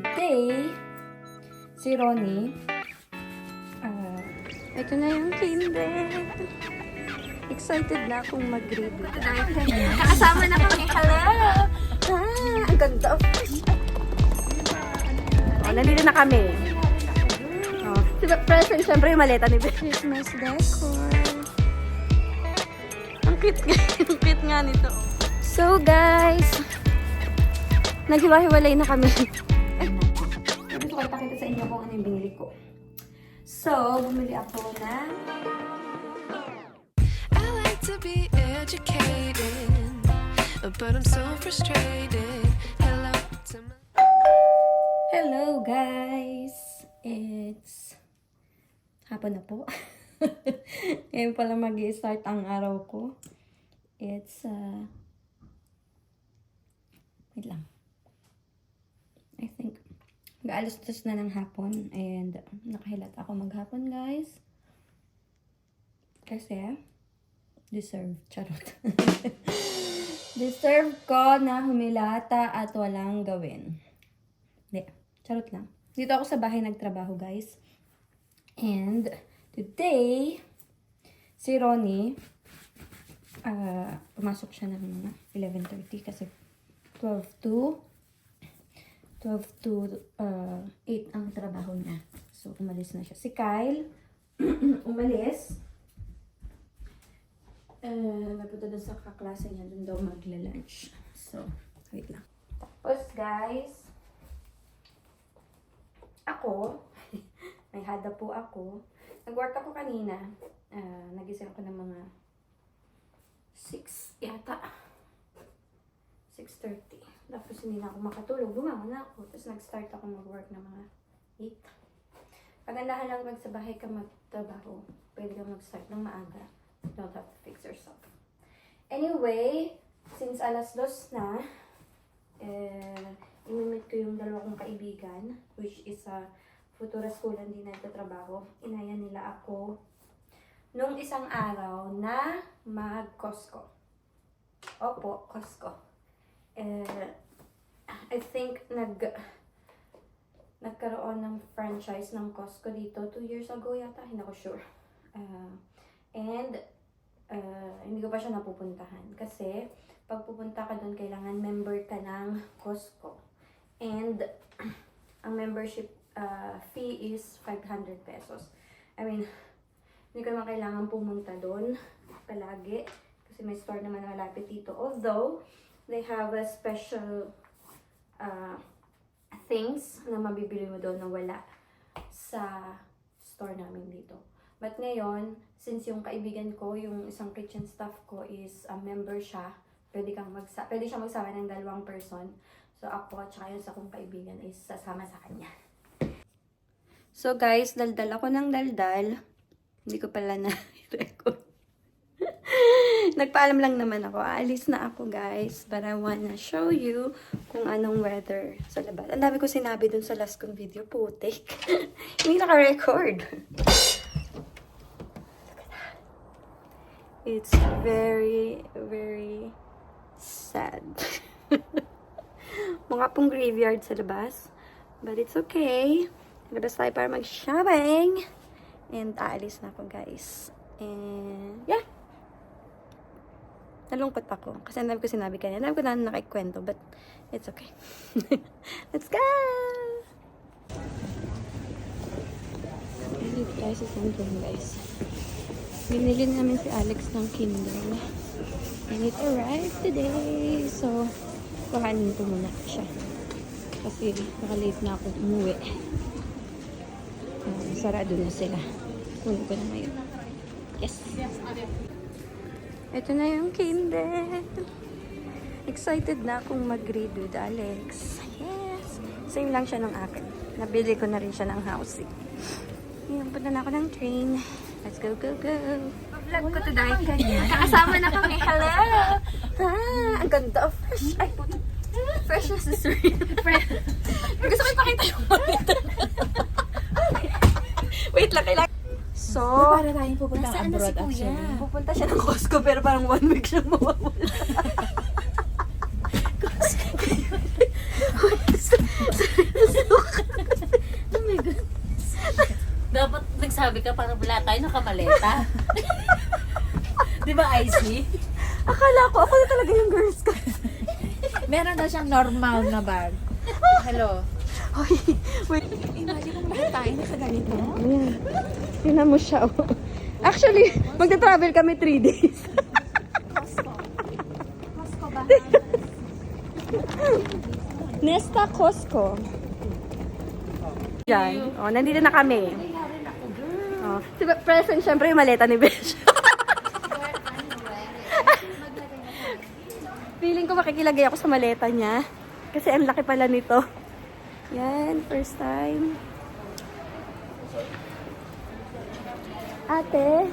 today, si Ronnie, ah, ito na yung kinder. Excited na akong mag-read. Kasama na kami. Hello! Ah, ang ganda. Oh, nandito na kami. Oh, diba, present, syempre yung maleta ni Beth. Christmas decor. Ang cute nga, ang cute nga nito. So, guys, naghiwa-hiwalay na kami. Inyo kung ano yung binili ko. So, bumili ako ng I like to be educated, but I'm so frustrated. Hello to my. Hello guys! It's hapon na po. Ngayon pala mag start ang araw ko. It's uh wait lang. I think mag-alas dos na ng hapon and nakahilat ako maghapon guys. Kasi deserve. Charot. deserve ko na humilata at walang gawin. Hindi. Charot lang. Dito ako sa bahay nagtrabaho, guys. And, today, si Ronnie, ah, pumasok siya ng mga 11.30 kasi 12 to 12 to ah, 8 ang trabaho niya. So, umalis na siya. Si Kyle, umalis. Uh, napunta doon sa kaklase niya, doon daw magla-lunch. So, wait lang. Tapos, guys, ako, may hada po ako. Nag-work ako kanina. Ah, nagising ako ng mga 6 yata. 6.30. Tapos hindi na ako makatulog. Bumangon na ako. Tapos nag-start ako mag-work ng mga 8. Pagandahan lang pag sa bahay ka magtrabaho. Pwede ka mag-start ng maaga. You don't have to fix yourself. Anyway, since alas dos na, eh, imimit ko yung dalawa kong kaibigan, which is sa Futura School hindi nagtatrabaho. Inaya nila ako nung isang araw na mag-Costco. Opo, Costco. Eh, I think nag nagkaroon ng franchise ng Costco dito two years ago yata, hindi ako sure. Ah, and uh, hindi ko pa siya napupuntahan kasi pag pupunta ka doon, kailangan member ka ng Costco. And ang membership uh, fee is 500 pesos. I mean, hindi ko naman kailangan pumunta doon palagi kasi may store naman na malapit dito. Although, they have a special uh, things na mabibili mo doon na wala sa store namin dito. But ngayon, since yung kaibigan ko, yung isang kitchen staff ko is a member siya, pwede kang magsa pwede siya magsama ng dalawang person. So ako at saka yung sa kong kaibigan is sasama sa kanya. So guys, daldal ako ng daldal. Hindi ko pala na record. Nagpaalam lang naman ako. Aalis na ako guys. But I wanna show you kung anong weather sa labas. Ang dami ko sinabi dun sa last kong video. Putik. Hindi naka-record. It's very, very sad. Mga pong graveyard sa labas. But it's okay. Labas tayo para mag-shopping. And aalis na ako, guys. And, yeah. Nalungkot ako. Kasi ang dami ko sinabi kanina. Ang dami ko na nakikwento. But, it's okay. Let's go! Dito tayo sa Centrum, guys. Binili namin si Alex ng Kindle. And it arrived today. So, kuhanin ko muna siya. Kasi naka-late na ako umuwi. Um, sarado na sila. Kunin ko na ngayon. Yes! Ito na yung Kindle. Excited na akong mag-read with Alex. Yes! Same lang siya ng akin. Nabili ko na rin siya ng housing. Ayan, punta na ako ng train. Let's go, go, go! Vlog ko to dahil kanya. Kakasama na kami. Hello! Ah, ang ganda. Fresh. Ay, puto. Fresh na. Fresh. Gusto ko ipakita yung monitor. Wait lang, kailangan. So, para tayong pupunta ng ano abroad si actually. Pupunta siya ng Costco pero parang one week siyang mawawala. Costco. oh my God. Dapat nagsabi ka para wala tayo nakamaleta. Di ba, Icy? Akala ko, ako na talaga yung Girl Scout. Meron daw siyang normal na bag. Hello. Hoy wait. Imagine kung na sa ganito. Ayan. Tingnan mo siya, oh. Actually, magta-travel kami 3 days. Costco. Costco ba? Nesta Costco. Diyan. Oh, nandito na kami. Oh, si present syempre yung maleta ni Besh. Feeling ko makikilagay ako sa maleta niya. Kasi ang laki pala nito. Yan, first time. Ate.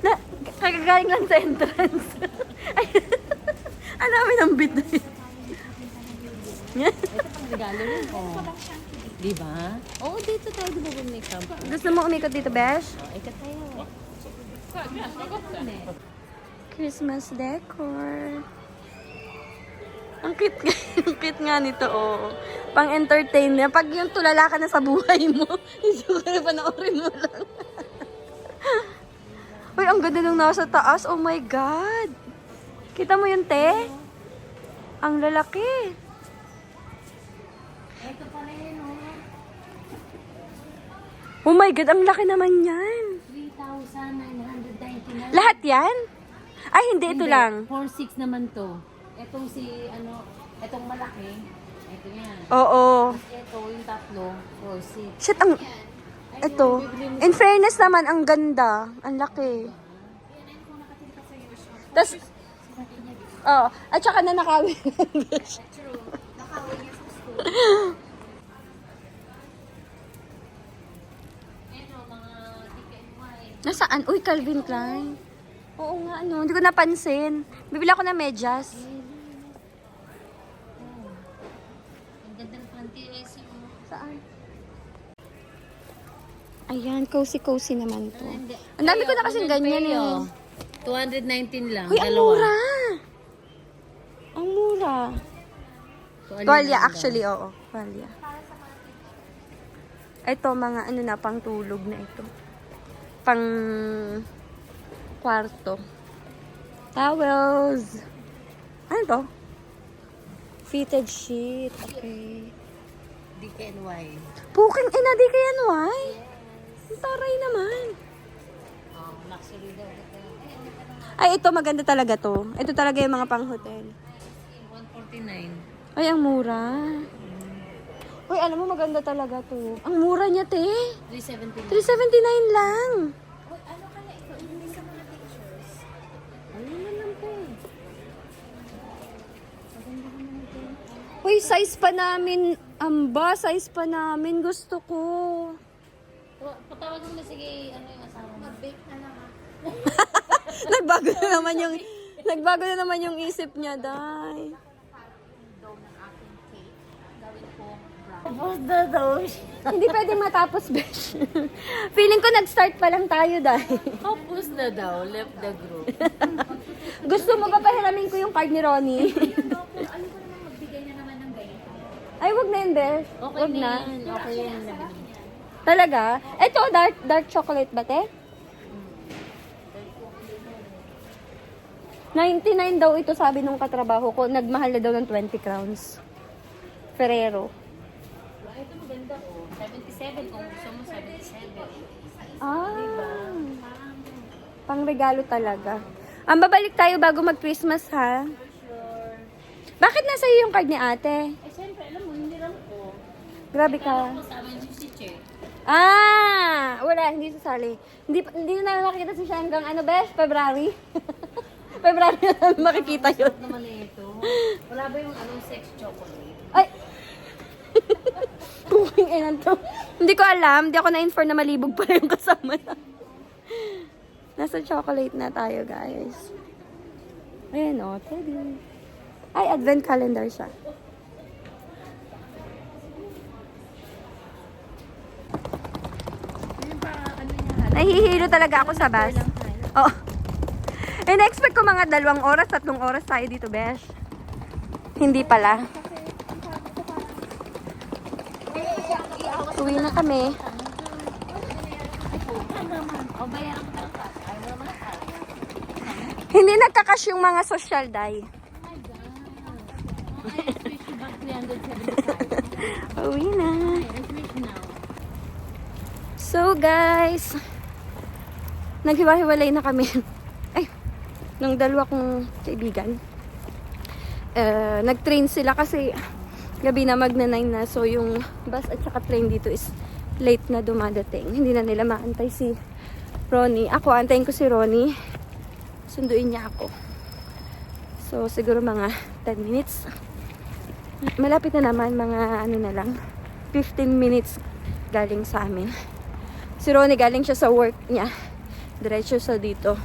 na, kagagaling lang sa entrance. Ay, ang dami bit na yun. Regalo rin, oh. Di ba? Oo, dito tayo di ba may camp? Umikot dito, Besh? Ka tayo. Christmas decor. Ang cute ang cute nga nito, oh. Pang-entertain na. Pag yung tulala ka na sa buhay mo, hindi ko panoorin mo lang. Uy, ang ganda nung nasa taas. Oh my God. Kita mo yung te? Ang lalaki. Ito pala yun, oh. Oh my God, ang laki naman yan. 3,999. Lahat yan? Ay, hindi. Ito lang. 4,600 naman to. Etong si, ano, etong malaki. Ito yan. Oo. Ito, yung tatlo, 4,600. Shit, ang... Ito. In fairness naman, ang ganda. Ang laki. Tapos, oh, at saka na nakawin. Ito, mga DKNY. Nasaan? Uy, Calvin Klein. Oo nga, ano. Hindi ko napansin. Bibili ako ng medyas. Ang ganda ng panty, oh. Saan? Ayan, cozy-cozy naman to. Hindi. Ang dami ko na kasing ganyan eh. 219 lang, Uy, ang dalawa. mura! Ang mura. Tuwalya Tuwalya, actually, oo. Tuwalya. Ito, mga ano na, pang tulog na ito. Pang kwarto. Towels. Ano to? Fitted sheet. Okay. DKNY. Puking ina, kaya why? Ang taray naman. Oh, luxury daw. Ay, ito maganda talaga to. Ito talaga yung mga pang hotel. 149. Ay, ang mura. Uy, alam mo, maganda talaga to. Ang mura niya, te. 379. 379 lang. Uy, size pa namin. Amba, size pa namin. Gusto ko. Pa- Patawag mo na sige, ano yung asawa mo? Mag-bake na lang. nagbago na naman yung nagbago na naman yung isip niya, Day. Tapos na daw Hindi pwede matapos, Besh. Feeling ko nag-start pa lang tayo, Day. Tapos na daw, left the group. Gusto mo ba pahiramin ko yung card ni Ronnie? Ay, wag na yun, Besh. Okay wag na yan. Okay yan. Talaga? Ito, dark dark chocolate ba, te? 99 daw ito sabi nung katrabaho ko. Nagmahal na daw ng 20 crowns. Ferrero. Ah, ito maganda oh. 77 kung gusto mo 77. Ah. Pang regalo talaga. Ang babalik tayo bago mag-Christmas, ha? Bakit nasa iyo yung card ni ate? Eh, syempre, alam mo, hindi lang ko. Grabe ka. Kasama yung si Che. Ah! Wala, hindi sasali. Hindi, hindi na nakikita si siya hanggang ano, best? February? February na makikita yun. Naman na ito? Wala ba yung anong sex chocolate? Ay! Puking ina to. Hindi ko alam. Hindi ako na-inform na malibog pala yung kasama na. Nasa chocolate na tayo, guys. Ayan o, teddy. Ay, advent calendar siya. Nahihilo talaga ako sa bus. Oh. Eh, na-expect ko mga dalawang oras, tatlong oras tayo dito, Besh. Hindi pala. Uwi na kami. Ng ng. Hindi nagkakas yung mga social die. My God. Ay, switch you back 375. Uwi na. So, guys, naghiwa-hiwalay na kami. Ay, nung dalawa kong kaibigan. Uh, nag-train sila kasi gabi na magna 9 na. So, yung bus at saka train dito is late na dumadating. Hindi na nila maantay si Ronnie. Ako, antayin ko si Ronnie. Sunduin niya ako. So, siguro mga 10 minutes. Malapit na naman, mga ano na lang, 15 minutes galing sa amin. Si Ronnie galing siya sa work niya. Diretso sa dito.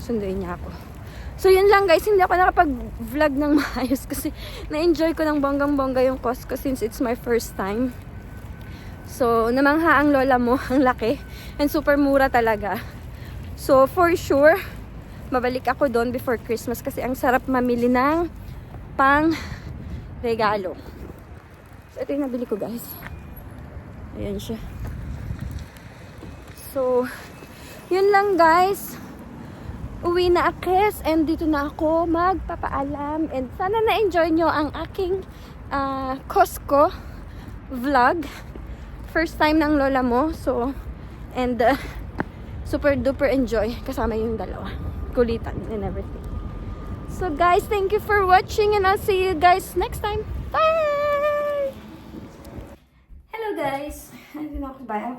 Sunduin niya ako. So yun lang guys, hindi ako nakapag-vlog ng maayos kasi na-enjoy ko ng bonggang-bongga yung Costco since it's my first time. So, namangha ang lola mo, ang laki. And super mura talaga. So, for sure, mabalik ako doon before Christmas kasi ang sarap mamili ng pang regalo. So, ito yung nabili ko guys. Ayan siya. So, yun lang guys. Uwi na akes and dito na ako magpapaalam. And sana na-enjoy nyo ang aking ah, Costco vlog. First time ng lola mo. So, and uh, super duper enjoy kasama yung dalawa. Kulitan and everything. So guys, thank you for watching and I'll see you guys next time. Bye! Hello guys! Ano na ako ba? Alam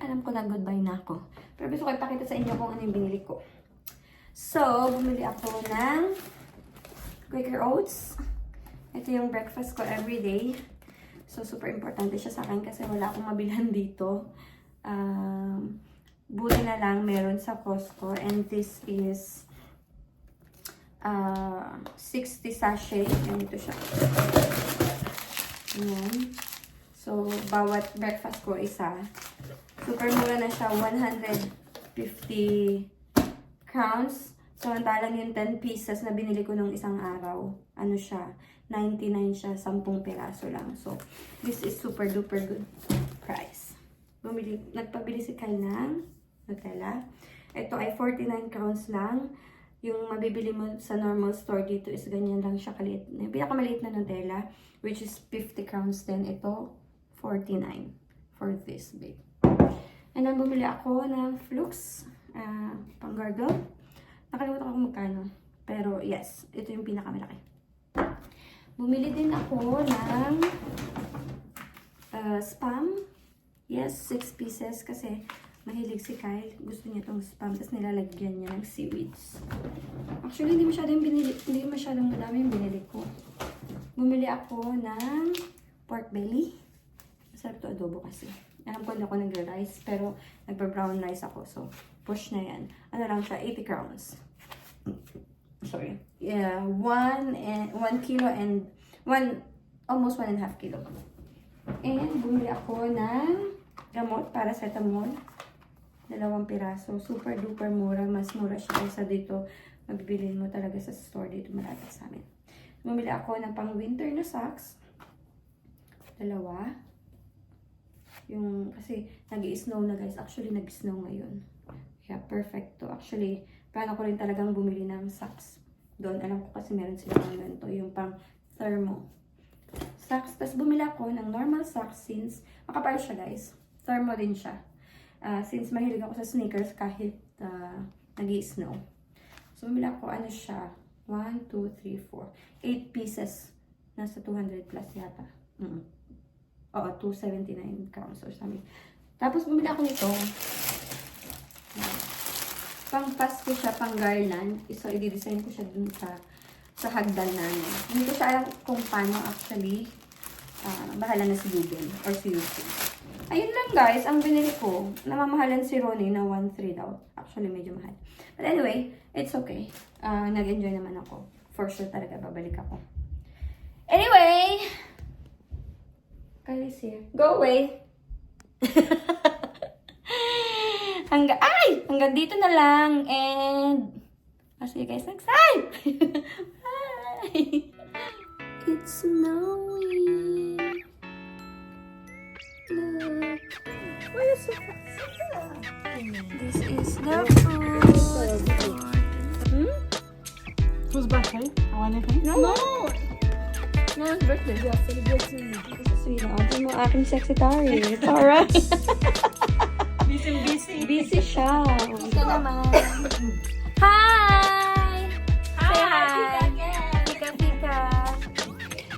alam ko na goodbye na ako. Pero gusto ko ipakita sa inyo kung ano yung binili ko. So, bumili ako ng Quaker Oats. Ito yung breakfast ko everyday. So, super importante siya sa akin kasi wala akong mabilhan dito. Um, buti na lang meron sa Costco. And this is uh, 60 sachet. Ganito siya. Ayan. So, bawat breakfast ko isa. Super mura na siya. 150 crowns. So, antalang yung 10 pieces na binili ko nung isang araw. Ano siya? 99 siya. 10 peraso lang. So, this is super duper good price. Bumili, nagpabili si Kyle ng Nutella. Ito ay 49 crowns lang. Yung mabibili mo sa normal store dito is ganyan lang siya kaliit. Yung pinakamaliit na Nutella, which is 50 crowns din. Ito, 49 for this big. And then, bumili ako ng Flux uh, pang gargle. Nakalimutan ko kung magkano. Pero, yes, ito yung pinakamalaki. Bumili din ako ng uh, spam. Yes, 6 pieces kasi mahilig si Kyle. Gusto niya tong spam. Tapos nilalagyan niya ng seaweeds. Actually, hindi masyadong binili, hindi masyadong madami yung binili ko. Bumili ako ng pork belly. Masarap to adobo kasi. Alam ko hindi ako nag-rice, pero nagpa-brown rice ako. So, push na yan. Ano lang siya, 80 crowns. Sorry. Yeah, one and one kilo and one almost one and a half kilo. And bumili ako ng gamot para sa tamol. Dalawang piraso. Super duper mura. Mas mura siya kaysa dito. Mabibilin mo talaga sa store dito malapit sa amin. Bumili ako ng pang winter na socks. Dalawa. Yung, kasi nag-snow na guys. Actually, nag-snow ngayon. Kaya perfect to. Actually, plano ko rin talagang bumili ng socks. Doon, alam ko kasi meron sila ng ganito. Yung pang thermo. Socks. Tapos bumili ako ng normal socks since makapal siya guys. Thermo din siya. Ah, since mahilig ako sa sneakers kahit uh, nag-snow. So, bumili ako, ano siya? 1, 2, 3, 4. 8 pieces. Nasa 200 plus yata. Mm. Oo, 279 crowns or something. Tapos bumili ako nito. Pang Pasko siya, pang garland. So, i-design ko siya dun sa sa hagdan namin. Hindi ko siya alam kung paano actually. Ah, bahala na si Google or si YouTube. Ayun lang guys, ang binili ko. Namamahalan si Ronnie na 1.3 daw. Actually, medyo mahal. But anyway, it's okay. Ah, nag-enjoy naman ako. For sure talaga, babalik ako. Anyway, Here. Go away. Hangga ay! Hanggang dito na lang. And I'll see you guys next time! Bye! It's snowing. Look. Why is so This is the food. Hmm? Whose birthday? I want anything? No! No! No, it's birthday. Yeah, celebrating. Ate mo aking. It's alright. Busy, busy. Busy siya. Ika naman. Hi! Say hi! Pika, pika.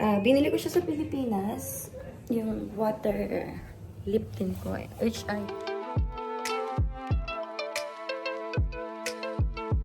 Ah, binili ko siya sa Pilipinas. Yung water lip tint ko. Which I